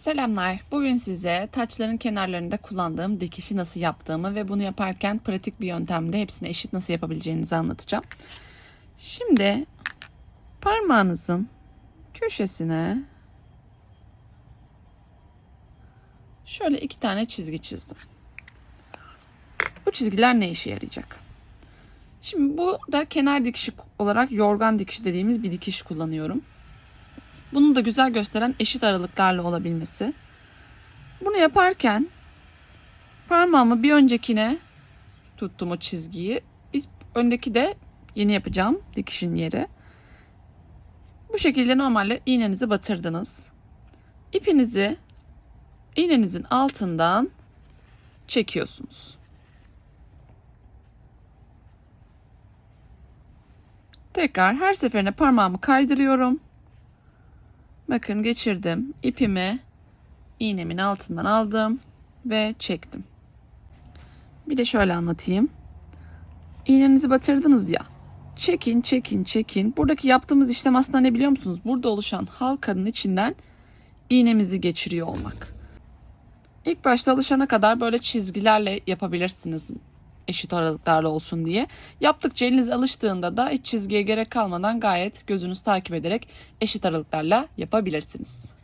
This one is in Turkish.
Selamlar. Bugün size taçların kenarlarında kullandığım dikişi nasıl yaptığımı ve bunu yaparken pratik bir yöntemde hepsini eşit nasıl yapabileceğinizi anlatacağım. Şimdi parmağınızın köşesine şöyle iki tane çizgi çizdim. Bu çizgiler ne işe yarayacak? Şimdi bu da kenar dikişi olarak yorgan dikişi dediğimiz bir dikiş kullanıyorum. Bunu da güzel gösteren eşit aralıklarla olabilmesi. Bunu yaparken parmağımı bir öncekine tuttum o çizgiyi. Bir öndeki de yeni yapacağım dikişin yeri. Bu şekilde normalde iğnenizi batırdınız. İpinizi iğnenizin altından çekiyorsunuz. Tekrar her seferinde parmağımı kaydırıyorum. Bakın geçirdim. İpimi iğnemin altından aldım ve çektim. Bir de şöyle anlatayım. İğnenizi batırdınız ya. Çekin, çekin, çekin. Buradaki yaptığımız işlem aslında ne biliyor musunuz? Burada oluşan halkanın içinden iğnemizi geçiriyor olmak. İlk başta alışana kadar böyle çizgilerle yapabilirsiniz eşit aralıklarla olsun diye. Yaptıkça eliniz alıştığında da hiç çizgiye gerek kalmadan gayet gözünüz takip ederek eşit aralıklarla yapabilirsiniz.